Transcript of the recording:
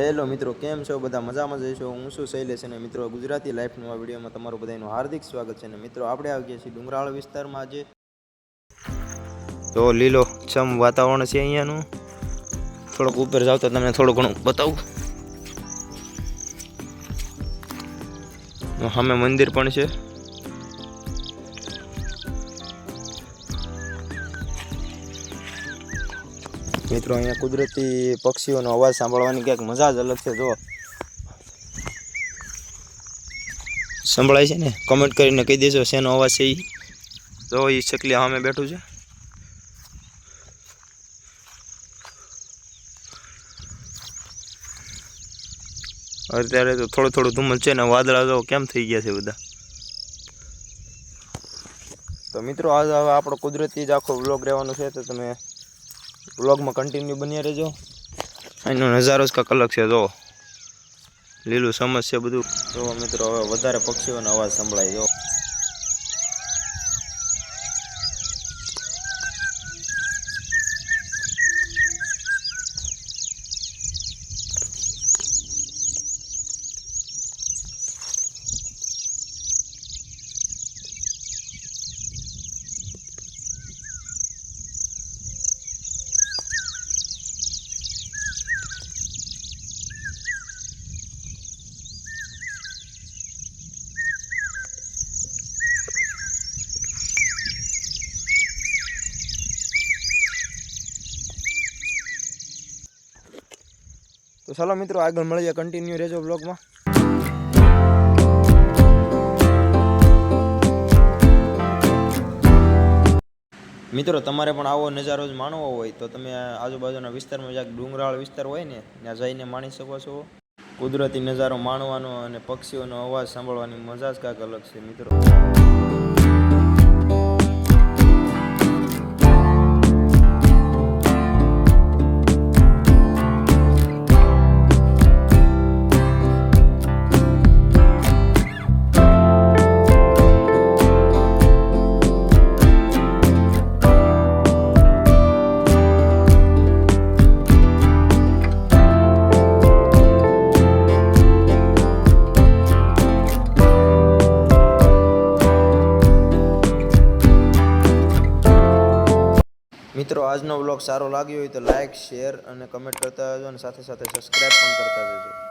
Hello મિત્રો, કેમ છો? બધા મજામાં જઈશો હું શું શૈલેષ અને મિત્રો, ગુજરાતી લાઈફનું આ વિડીયોમાં તમારું બધાનું હાર્દિક સ્વાગત છે અને મિત્રો, આપણે આવી ગયા છીએ ડુંગરાળ વિસ્તારમાં આજે. તો લીલો છમ વાતાવરણ છે અહીંયાનું. થોડોક ઉપર જાવ તો તમને થોડું ઘણું બતાવું. સામે મંદિર પણ છે. મિત્રો, અહીંયા કુદરતી પક્ષીઓનો અવાજ સાંભળવાની ક્યાંક મજા જ અલગ છે જો સંભળાય છે ને? કમેન્ટ કરીને કહી દેજો શેનો અવાજ છે એ જો એ ચકલી અમે બેઠું છે. અત્યારે તો થોડું થોડું ધુમ્મસ છે ને, વાદળા જો કેમ થઈ ગયા છે બધા? તો મિત્રો, આજે હવે આપણો કુદરતી જ આખો વ્લોગ રહેવાનો છે, તો તમે વ્લોગમાં કન્ટિન્યુ બન્યા રહેજો. એનો નજારો જ કાંક અલગ છે જો લીલું સમજ છે બધું. તો મિત્રો, હવે વધારે પક્ષીઓનો અવાજ સંભળાય જો તો ચાલો મિત્રો, આગળ મળીએ કન્ટિન્યુ રહેજો બ્લોગમાં મિત્રો, તમારે પણ આવો નજારો જ માણવો હોય તો તમે આજુબાજુના વિસ્તારમાં જ્યાં ડુંગરાળ વિસ્તાર હોય ને, ત્યાં જઈને માણી શકો છો. કુદરતી નજારો માણવાનો અને પક્ષીઓનો અવાજ સાંભળવાની મજા જ કાંઈક અલગ છે, મિત્રો. મિત્રો, આજનો વ્લોગ સારો લાગ્યો હોય તો લાઇક શેર અને કમેન્ટ કરતા રહેજો અને સાથે સાથે સબસ્ક્રાઈબ પણ કરતા રહેજો.